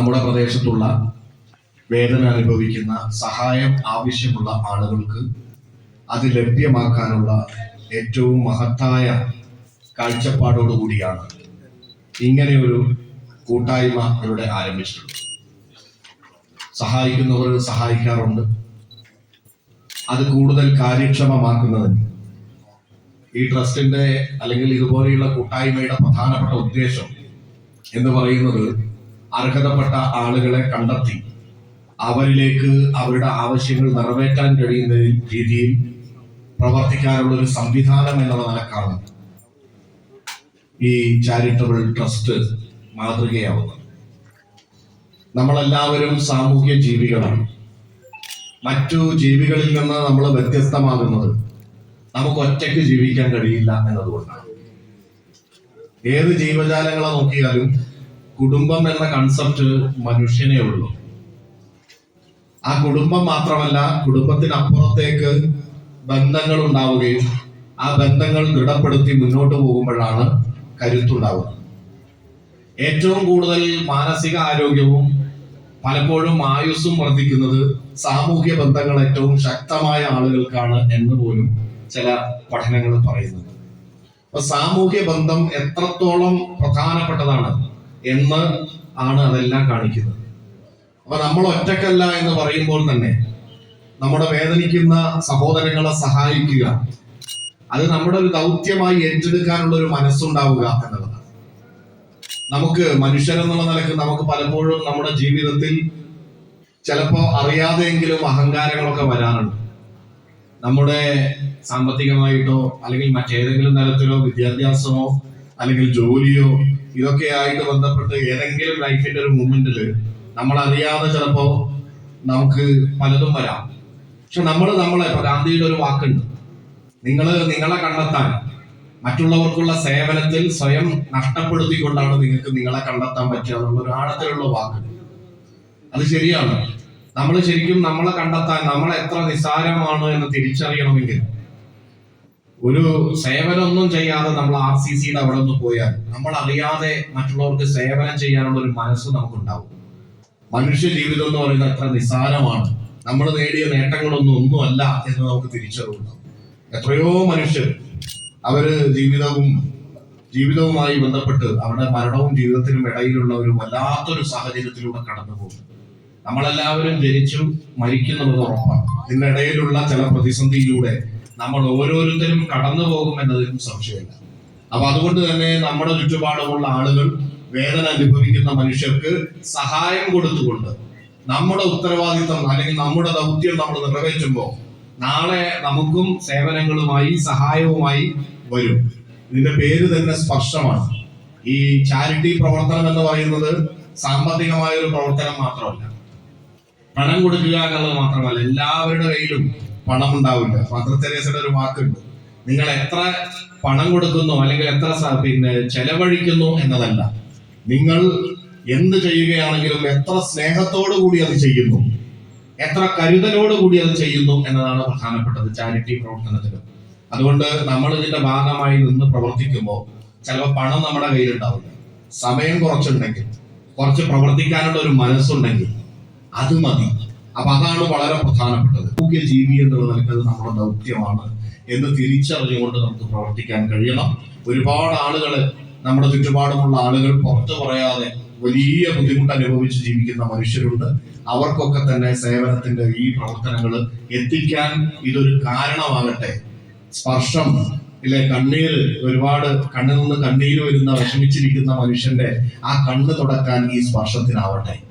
നമ്മുടെ പ്രദേശത്തുള്ള വേദന അനുഭവിക്കുന്ന സഹായം ആവശ്യമുള്ള ആളുകൾക്ക് അത് ലഭ്യമാക്കാനുള്ള ഏറ്റവും മഹത്തായ കാഴ്ചപ്പാടോടുകൂടിയാണ് ഇങ്ങനെ ഒരു കൂട്ടായ്മ ഇവിടെ ആരംഭിച്ചിട്ടുള്ളത്. സഹായിക്കുന്നവർ സഹായിക്കാറുണ്ട്. അത് കൂടുതൽ കാര്യക്ഷമമാക്കുന്നതിന്. ഈ ട്രസ്റ്റിന്റെ അല്ലെങ്കിൽ ഇതുപോലെയുള്ള കൂട്ടായ്മയുടെ പ്രധാനപ്പെട്ട ഉദ്ദേശം എന്ന് പറയുന്നത് അർഹതപ്പെട്ട ആളുകളെ കണ്ടെത്തി അവരിലേക്ക് അവരുടെ ആവശ്യങ്ങൾ നിറവേറ്റാൻ കഴിയുന്ന രീതിയിൽ പ്രവർത്തിക്കാനുള്ള ഒരു സംവിധാനം എന്നുള്ള നിലക്കാണ് ഈ ചാരിറ്റബിൾ ട്രസ്റ്റ് മാതൃകയാവുന്നത്. നമ്മളെല്ലാവരും സാമൂഹ്യ ജീവികളാണ്. മറ്റു ജീവികളിൽ നിന്ന് നമ്മൾ വ്യത്യസ്തമാകുന്നത് നമുക്ക് ഒറ്റയ്ക്ക് ജീവിക്കാൻ കഴിയില്ല എന്നതുകൊണ്ടാണ്. ഏത് ജീവജാലങ്ങളെ നോക്കിയാലും കുടുംബം എന്ന കൺസെപ്റ്റ് മനുഷ്യനേ ഉള്ളൂ. ആ കുടുംബം മാത്രമല്ല കുടുംബത്തിനപ്പുറത്തേക്ക് ബന്ധങ്ങൾ ഉണ്ടാവുകയും ആ ബന്ധങ്ങൾ ദൃഢപ്പെടുത്തി മുന്നോട്ട് പോകുമ്പോഴാണ് കരുത്തുണ്ടാവുന്നത്. ഏറ്റവും കൂടുതൽ മാനസിക ആരോഗ്യവും പലപ്പോഴും ആയുസ്സും വർദ്ധിക്കുന്നത് സാമൂഹ്യ ബന്ധങ്ങൾ ഏറ്റവും ശക്തമായ ആളുകൾക്കാണ് എന്ന് പോലും ചില പഠനങ്ങൾ പറയുന്നത് അപ്പൊ സാമൂഹ്യ ബന്ധം എത്രത്തോളം പ്രധാനപ്പെട്ടതാണ്? എന്ന് ആണ് അതെല്ലാം കാണിക്കുന്നത്. അപ്പൊ നമ്മൾ ഒറ്റക്കല്ല എന്ന് പറയുമ്പോൾ തന്നെ നമ്മുടെ വേദനിക്കുന്ന സഹോദരങ്ങളെ സഹായിക്കുക. അത് നമ്മുടെ ഒരു ദൗത്യമായി ഏറ്റെടുക്കാനുള്ള ഒരു മനസ്സുണ്ടാവുക എന്നുള്ളതാണ്. നമുക്ക് മനുഷ്യരെന്നുള്ള നിലയ്ക്ക് നമുക്ക് പലപ്പോഴും നമ്മുടെ ജീവിതത്തിൽ ചിലപ്പോൾ അറിയാതെയെങ്കിലും അഹങ്കാരങ്ങളൊക്കെ വരാറുണ്ട്. നമ്മുടെ സാമ്പത്തികമായിട്ടോ അല്ലെങ്കിൽ മറ്റേതെങ്കിലും തരത്തിലോ വിദ്യാഭ്യാസമോ അല്ലെങ്കിൽ ജോലിയോ ഇതൊക്കെ ആയിട്ട് ബന്ധപ്പെട്ട് ഏതെങ്കിലും ലൈഫിന്റെ ഒരു മൂമെന്റിൽ നമ്മൾ അറിയാതെ ചിലപ്പോ നമുക്ക് പലതും വരാം. പക്ഷെ നമ്മൾ നമ്മളെ ഗാന്ധിയുടെ ഒരു വാക്കുണ്ട്. നിങ്ങൾ നിങ്ങളെ കണ്ടെത്താൻ മറ്റുള്ളവർക്കുള്ള സേവനത്തിൽ സ്വയം നഷ്ടപ്പെടുത്തിക്കൊണ്ടാണ് നിങ്ങൾക്ക് നിങ്ങളെ കണ്ടെത്താൻ പറ്റുക എന്നുള്ള ഒരു ആഴത്തിലുള്ള വാക്ക്. അത് ശരിയാണ്. നമ്മൾ ശരിക്കും നമ്മളെ കണ്ടെത്താൻ നമ്മൾ എത്ര നിസ്സാരമാണ് എന്ന് തിരിച്ചറിയണമെങ്കിൽ ഒരു സേവനമൊന്നും ചെയ്യാതെ നമ്മൾ ആർ സി സിയുടെ അവിടെ ഒന്ന് പോയാൽ നമ്മൾ അറിയാതെ മറ്റുള്ളവർക്ക് സേവനം ചെയ്യാനുള്ള ഒരു മനസ്സ് നമുക്കുണ്ടാവും. മനുഷ്യ ജീവിതം എന്ന് പറയുന്നത് എത്ര നിസ്സാരമാണ്. നമ്മൾ നേടിയ നേട്ടങ്ങളൊന്നും ഒന്നുമല്ല എന്ന് നമുക്ക് തിരിച്ചറിവുണ്ടാവും. എത്രയോ മനുഷ്യർ അവർ ജീവിതവും ജീവിതവുമായി ബന്ധപ്പെട്ട് അവരുടെ മരണവും ജീവിതത്തിനും ഇടയിലുള്ള ഒരു വല്ലാത്തൊരു സാഹചര്യത്തിലൂടെ കടന്നു പോകും നമ്മളെല്ലാവരും ജനിച്ചു മരിക്കുന്നുള്ളത് ഉറപ്പാണ്. ഇതിനിടയിലുള്ള ചില പ്രതിസന്ധിയിലൂടെ നമ്മൾ ഓരോരുത്തരും കടന്നു പോകും എന്നതിലും സംശയമില്ല. അപ്പൊ അതുകൊണ്ട് തന്നെ നമ്മുടെ ചുറ്റുപാടുമുള്ള ആളുകൾ വേദന അനുഭവിക്കുന്ന മനുഷ്യർക്ക് സഹായം കൊടുത്തുകൊണ്ട് നമ്മുടെ ഉത്തരവാദിത്തം അല്ലെങ്കിൽ നമ്മുടെ ദൗത്യം നമ്മൾ നിറവേറ്റുമ്പോൾ നാളെ നമുക്കും സേവനങ്ങളുമായി സഹായവുമായി വരും. ഇതിന്റെ പേര് തന്നെ സ്പർശമാണ്. ഈ ചാരിറ്റി പ്രവർത്തനം എന്ന് പറയുന്നത് സാമ്പത്തികമായ ഒരു പ്രവർത്തനം മാത്രമല്ല. പണം കൊടുക്കുക എന്നുള്ളത് മാത്രമല്ല എല്ലാവരുടെ കയ്യിലും പണം ഉണ്ടാവില്ല ഫാദർ തെരേസയുടെ ഒരു വാക്കുണ്ട്. നിങ്ങൾ എത്ര പണം കൊടുക്കുന്നു അല്ലെങ്കിൽ എത്ര പിന്നെ ചെലവഴിക്കുന്നു എന്നതല്ല. നിങ്ങൾ എന്ത് ചെയ്യുകയാണെങ്കിലും എത്ര സ്നേഹത്തോടു കൂടി അത് ചെയ്യുന്നു എത്ര കരുതലോട് കൂടി അത് ചെയ്യുന്നു എന്നതാണ് പ്രധാനപ്പെട്ടത് ചാരിറ്റി പ്രവർത്തനത്തിൽ അതുകൊണ്ട് നമ്മൾ ഇതിന്റെ ഭാഗമായി നിന്ന് പ്രവർത്തിക്കുമ്പോൾ ചിലപ്പോൾ പണം നമ്മുടെ കയ്യിലുണ്ടാവില്ല. സമയം കുറച്ചുണ്ടെങ്കിൽ കുറച്ച് പ്രവർത്തിക്കാനുള്ള ഒരു മനസ്സുണ്ടെങ്കിൽ അത് മതി. അപ്പൊ അതാണ് വളരെ പ്രധാനപ്പെട്ടത്. മുഖ്യ ജീവി എന്നുള്ള നിലയ്ക്ക് അത് നമ്മുടെ ദൗത്യമാണ് എന്ന് തിരിച്ചറിഞ്ഞുകൊണ്ട് നമുക്ക് പ്രവർത്തിക്കാൻ കഴിയണം. ഒരുപാട് ആളുകൾ നമ്മുടെ ചുറ്റുപാടുമുള്ള ആളുകൾ പുറത്തു പറയാതെ വലിയ ബുദ്ധിമുട്ട് അനുഭവിച്ച് ജീവിക്കുന്ന മനുഷ്യരുണ്ട്. അവർക്കൊക്കെ തന്നെ സേവനത്തിന്റെ ഈ പ്രവർത്തനങ്ങൾ എത്തിക്കാൻ ഇതൊരു കാരണമാകട്ടെ. സ്പർശം ഇല്ലെ? കണ്ണീര് ഒരുപാട് കണ്ണിൽ നിന്ന് കണ്ണീര് വരുന്ന വിഷമിച്ചിരിക്കുന്ന മനുഷ്യന്റെ ആ കണ്ണ് തുടക്കാൻ ഈ സ്പർശത്തിനാവട്ടെ.